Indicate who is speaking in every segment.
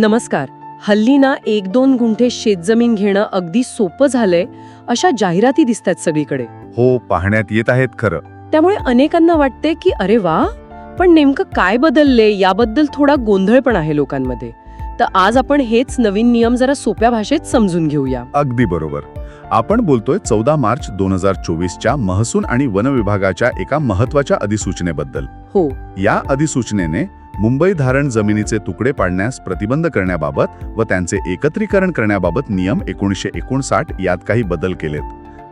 Speaker 1: नमस्कार. हल्ली ना एक दोन गुंठे शेतजमीन घेणं अगदी सोपं झालंय अशा जाहिराती दिसतात सगळीकडे.
Speaker 2: हो पाहण्यात येत आहेत खरं.
Speaker 1: त्यामुळे अनेकांना वाटते की अरे वा! पण नेमकं काय बदलले याबद्दल थोडा गोंधळ पण आहे लोकांमध्ये. तर आज आपण हेच नवीन नियम जरा सोप्या भाषेत समजून घेऊया.
Speaker 2: अगदी बरोबर. आपण बोलतोय चौदा मार्च दोन हजार चोवीसच्या महसूल आणि वन विभागाच्या एका महत्त्वाच्या अधिसूचनेबद्दल.
Speaker 1: हो.
Speaker 2: या अधिसूचनेने मुंबई धारण जमिनीचे तुकडे पाडण्यास प्रतिबंध करण्याबाबत व त्यांचे एकत्रीकरण करण्याबाबत नियम एकोणीसशे एकोणसाठ यात काही बदल केलेत.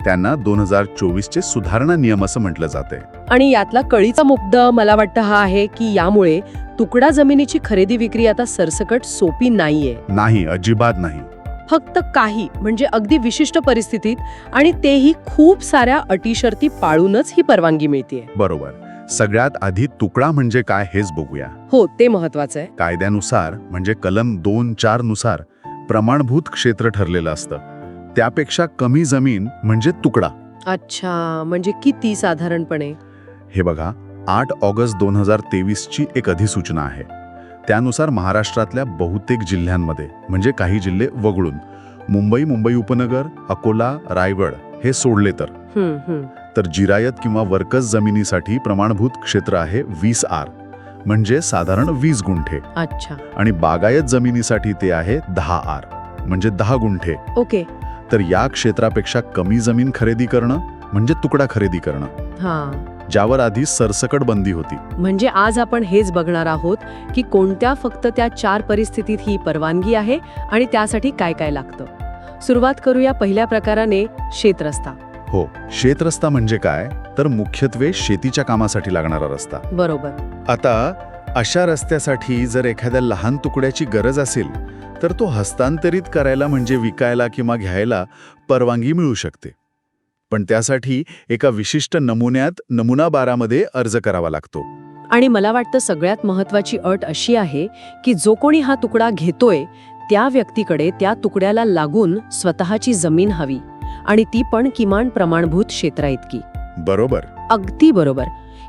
Speaker 2: त्यांना दोन हजार चोवीसचे सुधारणा नियम असं म्हटलं जाते
Speaker 1: आणि यातला कळीचा मुद्दा मला वाटतं हा आहे की यामुळे तुकडा जमिनीची खरेदी विक्री आता सरसकट सोपी नाहीये.
Speaker 2: नाही अजिबात नाही.
Speaker 1: फक्त काही म्हणजे अगदी विशिष्ट परिस्थितीत आणि तेही खूप साऱ्या अटी शर्ती पाळूनच ही परवानगी मिळते
Speaker 2: बरोबर. सगळ्यात आधी तुकडा म्हणजे काय हेच बघूया.
Speaker 1: हो ते महत्वाचं आहे.
Speaker 2: कायद्यानुसार म्हणजे कलम दोन चारनुसार प्रमाणभूत क्षेत्र ठरलेलं असतं. त्यापेक्षा कमी जमीन म्हणजे तुकडा.
Speaker 1: अच्छा म्हणजे किती साधारणपणे?
Speaker 2: हे बघा आठ ऑगस्ट दोन हजार तेवीसची एक अधिसूचना आहे. त्यानुसार महाराष्ट्रातल्या बहुतेक जिल्ह्यांमध्ये म्हणजे काही जिल्हे वगळून मुंबई मुंबई उपनगर अकोला रायगड हे सोडले तर. तर जिरायत किंवा वर्कस जमिनीसाठी प्रमाणभूत क्षेत्र आहे वीस आर म्हणजे साधारण वीस गुंठे.
Speaker 1: अच्छा.
Speaker 2: आणि बागायत जमिनीसाठी ते आहे दहा आर म्हणजे दहा गुंठे.
Speaker 1: ओके.
Speaker 2: तर या क्षेत्रापेक्षा कमी जमीन खरेदी करणं म्हणजे तुकडा खरेदी करणं.
Speaker 1: हा.
Speaker 2: ज्यावर आधी सरसकट बंदी होती.
Speaker 1: म्हणजे आज आपण हेच बघणार आहोत की कोणत्या फक्त त्या चार परिस्थितीत ही परवानगी आहे आणि त्यासाठी काय काय लागतं. सुरुवात करूया पहिल्या प्रकाराने शेतरस्ता
Speaker 2: हो शेतरस्ता म्हणजे काय? तर मुख्यत्वे शेतीच्या कामासाठी लागणारा रस्ता.
Speaker 1: बरोबर.
Speaker 2: आता अशा रस्त्यासाठी जर एखाद्या लहान तुकड्याची गरज असेल तर तो हस्तांतरित करायला म्हणजे विकायला किंवा घ्यायला परवानगी मिळू शकते. पण त्यासाठी एका विशिष्ट नमुन्यात नमुना बारामध्ये अर्ज करावा लागतो.
Speaker 1: आणि मला वाटतं सगळ्यात महत्वाची अट अशी आहे की जो कोणी हा तुकडा घेतोय त्या व्यक्तीकडे त्या तुकड्याला लागून स्वतःची जमीन हवी. आणि ती पण किमान प्रमाणभूत क्षेत्रा इतकी
Speaker 2: बरोबर.
Speaker 1: अगदी बरोबर.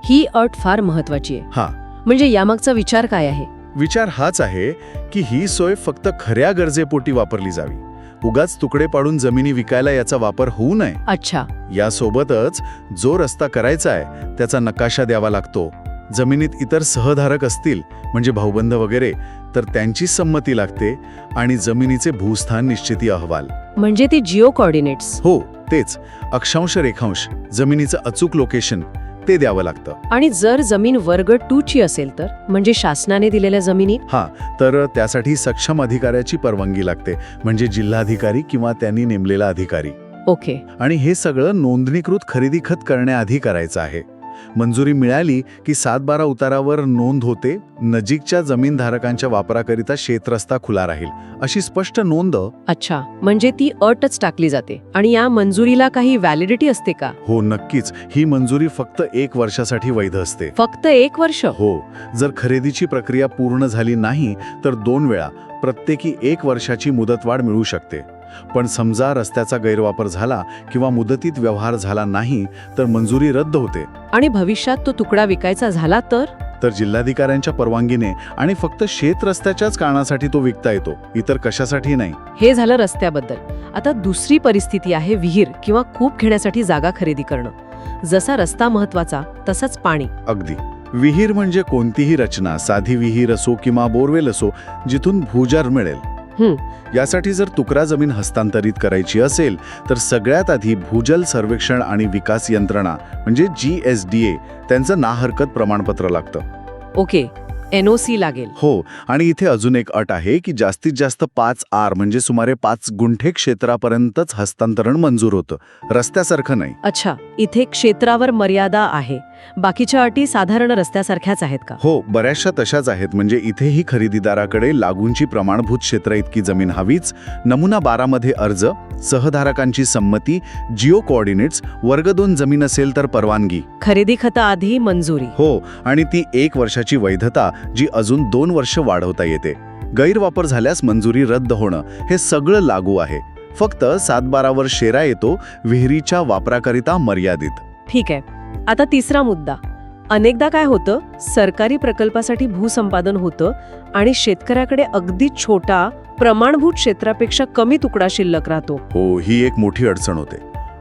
Speaker 1: ही अट फार महत्वाची आहे.
Speaker 2: हा.
Speaker 1: म्हणजे यामागचा विचार काय आहे?
Speaker 2: विचार हाच आहे की ही सोय फक्त खऱ्या गरजेपोटी वापरली जावी. उगाच तुकडे पाडून जमिनी विकायला याचा वापर होऊ नये.
Speaker 1: अच्छा.
Speaker 2: यासोबतच जो रस्ता करायचा आहे त्याचा नकाशा द्यावा लागतो. जमिनीत इतर सहधारक असतील म्हणजे भाऊबंध वगैरे तर त्यांची संमती लागते आणि जमिनीचे भूस्थान निश्चिती अहवाल.
Speaker 1: म्हणजे ती जिओ कॉर्डिनेट्स
Speaker 2: हो तेच. अक्षांश रेखांश जमिनीचं अचूक लोकेशन ते द्यावं लागतं.
Speaker 1: आणि जर जमीन वर्ग टू ची असेल तर? म्हणजे शासनाने दिलेल्या जमिनी?
Speaker 2: हा तर त्यासाठी सक्षम अधिकाऱ्याची परवानगी लागते. म्हणजे जिल्हाधिकारी किंवा त्यांनी नेमलेला अधिकारी.
Speaker 1: ओके.
Speaker 2: आणि हे सगळं नोंदणीकृत खरेदी खत करण्याआधी करायचं आहे. मंजुरी मिळाली की सात बारा उतारावर नोंद होते नजीकच्या जमीनधारकांच्या वापराकरिता शेतरस्ता खुला राहील अशी स्पष्ट नोंद.
Speaker 1: अच्छा म्हणजे ती अटच टाकली जाते आणि या मंजुरीला काही व्हॅलिडिटी असते का?
Speaker 2: हो नक्कीच. ही मंजुरी फक्त एक वर्षासाठी वैध असते.
Speaker 1: फक्त एक वर्ष?
Speaker 2: हो. जर खरेदीची प्रक्रिया पूर्ण झाली नाही तर दोन वेळा प्रत्येकी एक वर्षाची मुदतवाढ मिळू शकते. पण समजा रस्त्याचा गैरवापर झाला किंवा मुदतीत व्यवहार झाला नाही तर मंजुरी रद्द होते.
Speaker 1: आणि भविष्यात तो तुकडा विकायचा झाला तर?
Speaker 2: तर जिल्हाधिकाऱ्यांच्या परवानगीने आणि फक्त शेत रस्त्याच्याच कारणासाठी तो विकता येतो इतर कशासाठी नाही.
Speaker 1: हे झालं रस्त्याबद्दल. आता दुसरी परिस्थिती आहे विहीर किंवा कूप घेण्यासाठी जागा खरेदी करणं. जसा रस्ता महत्त्वाचा तसंच पाणी.
Speaker 2: अगदी. विहीर म्हणजे कोणतीही रचना साधी विहीर असो किंवा बोरवेल असो जिथून भूजार मिळेल. यासाठी जर तुकडा जमीन हस्तांतरित करायची असेल तर सगळ्यात आधी भूजल सर्वेक्षण आणि विकास यंत्रणा म्हणजे जी एस डी ए त्यांचं नाहरकत प्रमाणपत्र लागतं.
Speaker 1: ओके. एनओसी लागेल.
Speaker 2: हो आणि इथे अजून एक अट आहे की जास्तीत जास्त पाच आर म्हणजे सुमारे पाच गुंठे क्षेत्रापर्यंतच हस्तांतरण मंजूर होतं. रस्त्यासारखं नाही.
Speaker 1: अच्छा इथे क्षेत्रावर मर्यादा आहे. बाकीच्या अटी साधारण रस्त्यासारख्याच आहेत का?
Speaker 2: हो बऱ्याचशा तशाच आहेत. म्हणजे इथेही खरेदीदाराकडे लागूंची प्रमाणभूत क्षेत्र इतकी जमीन हवीच. नमुना बारामध्ये अर्ज सहधारकांची संमती जिओ कोऑर्डिनेट्स वर्ग दोन जमीन असेल तर परवानगी.
Speaker 1: खरेदी खताआधी मंजुरी.
Speaker 2: हो आणि ती एक वर्षाची वैधता जी अजून दोन वर्ष वाढवता येते. गैरवापर झाल्यास मंजुरी रद्द होणं हे सगळं लागू आहे. फक्त सात बारावर शेरा येतो विहिरीच्या वापराकरिता मर्यादित.
Speaker 1: ठीक आहे. आता तिसरा मुद्दा. अनेकदा काय होतं? सरकारी प्रकल्पासाठी भूसंपादन होतं आणि शेतकऱ्याकडे अगदी छोटा प्रमाणभूत क्षेत्रापेक्षा कमी तुकडा शिल्लक राहतो.
Speaker 2: हो ही एक मोठी अडचण होते.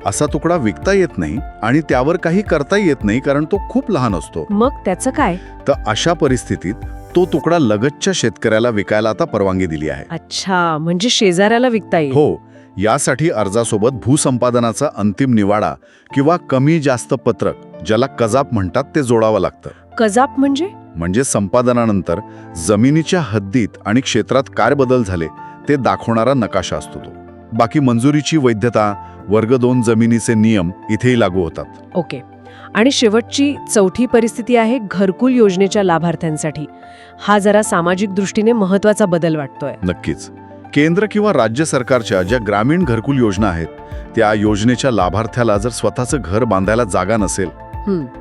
Speaker 2: असा तुकडा विकता येत नाही आणि त्यावर काही करता येत नाही कारण तो खूप लहान असतो.
Speaker 1: मग त्याचं काय?
Speaker 2: तर अशा परिस्थितीत तो तुकडा लगतच्या शेतकऱ्याला विकायला आता परवानगी दिली आहे.
Speaker 1: अच्छा म्हणजे शेजाऱ्याला विकता येईल.
Speaker 2: हो यासाठी अर्जासोबत भूसंपादनाचा अंतिम निवाडा किंवा कमी जास्त पत्रक ज्याला कजाप म्हणतात ते जोडावं लागतं.
Speaker 1: कजाप म्हणजे?
Speaker 2: म्हणजे संपादनानंतर जमिनीच्या हद्दीत आणि क्षेत्रात काय बदल झाले ते दाखवणारा नकाशा असतो तो. बाकी मंजुरीची वैधता वर्ग दोन जमिनीचे नियम इथेही लागू होतात.
Speaker 1: ओके. आणि शेवटची चौथी परिस्थिती आहे घरकुल योजनेच्या लाभार्थ्यांसाठी. हा जरा सामाजिक दृष्टीने महत्त्वाचा बदल वाटतोय.
Speaker 2: नक्कीच. केंद्र किंवा राज्य सरकारच्या ज्या ग्रामीण घरकुल योजना आहेत त्या योजनेच्या लाभार्थ्याला जर स्वतःचं घर बांधायला जागा नसेल.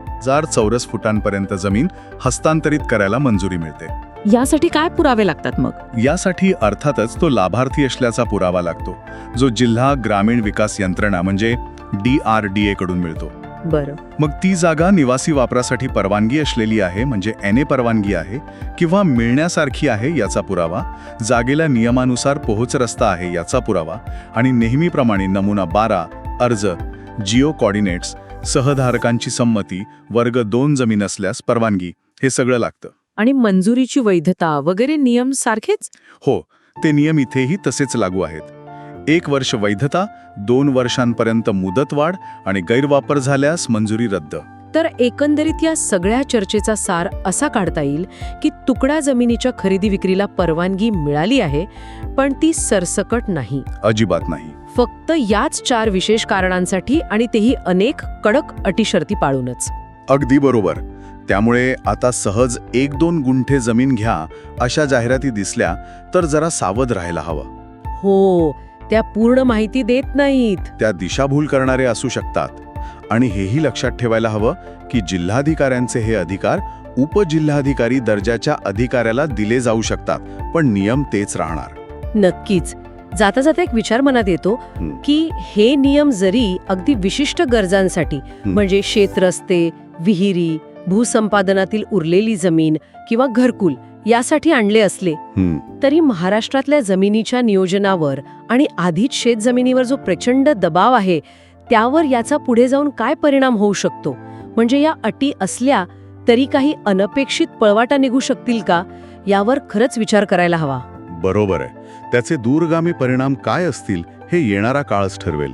Speaker 2: हजार चौरस फुटांपर्यंत जमीन हस्तांतरित करायला मंजुरी मिळते.
Speaker 3: यासाठी काय पुरावे लागतात मग?
Speaker 2: यासाठी अर्थातच तो लाभार्थी असल्याचा पुरावा लागतो जो जिल्हा ग्रामीण विकास यंत्रणा म्हणजे डी आर डी कडून मिळतो.
Speaker 1: बरं.
Speaker 2: मग ती जागा निवासी वापरासाठी परवानगी असलेली आहे म्हणजे एन ए परवानगी आहे किंवा मिळण्यासारखी आहे याचा पुरावा जागेला नियमानुसार पोहोच रस्ता आहे याचा पुरावा आणि नेहमीप्रमाणे नमुना बारा अर्ज जिओ कॉर्डिनेट्स सहधारकांची संमती वर्ग दोन जमीन असल्यास परवानगी हे सगळं लागतं.
Speaker 3: आणि मंजुरीची वैधता वगैरे नियम सारखेच?
Speaker 2: हो ते नियम इथेही तसेच लागू आहेत. एक वर्ष वैधता दोन वर्षांपर्यंत मुदतवाढ आणि गैरवापर झाल्यास मंजुरी रद्द.
Speaker 1: तर एकंदरीत या सगळ्या चर्चेचा सार असा काढता येईल की तुकडा जमिनीच्या खरेदी विक्रीला परवानगी मिळाली आहे पण ती सरसकट नाही.
Speaker 2: अजिबात नाही.
Speaker 1: फक्त याच चार विशेष कारणांसाठी आणि तेही अनेक कडक अटीशर्ती पाळूनच.
Speaker 2: अगदी बरोबर. त्यामुळे आता सहज एक दोन गुंठे जमीन घ्या अशा जाहिराती दिसल्या तर जरा सावध राहायला हवं.
Speaker 1: हो त्या पूर्ण माहिती देत नाहीत.
Speaker 2: त्या दिशाभूल करणारे असू शकतात. आणि हेही लक्षात ठेवायला हवं की जिल्हाधिकाऱ्यांचे हे अधिकार उपजिल्हाधिकारी दर्जाच्या अधिकाऱ्याला दिले जाऊ शकतात पण नियम तेच राहणार.
Speaker 1: नक्कीच. जाता जाता एक विचार मनात येतो. की हे नियम जरी अगदी विशिष्ट गरजांसाठी म्हणजे शेतरस्ते विहिरी भूसंपादनातील उरलेली जमीन किंवा घरकुल यासाठी आणले असले तरी महाराष्ट्रातल्या जमिनीच्या नियोजनावर आणि आधीच शेतजमिनीवर जो प्रचंड दबाव आहे त्यावर याचा पुढे जाऊन काय परिणाम होऊ शकतो? म्हणजे या अटी असल्या तरी काही अनपेक्षित पळवाटा निघू शकतील का? यावर खरंच विचार करायला हवा.
Speaker 2: बरोबर आहे. त्याचे दूरगामी परिणाम काय असतील हे येणारा काळच ठरवेल.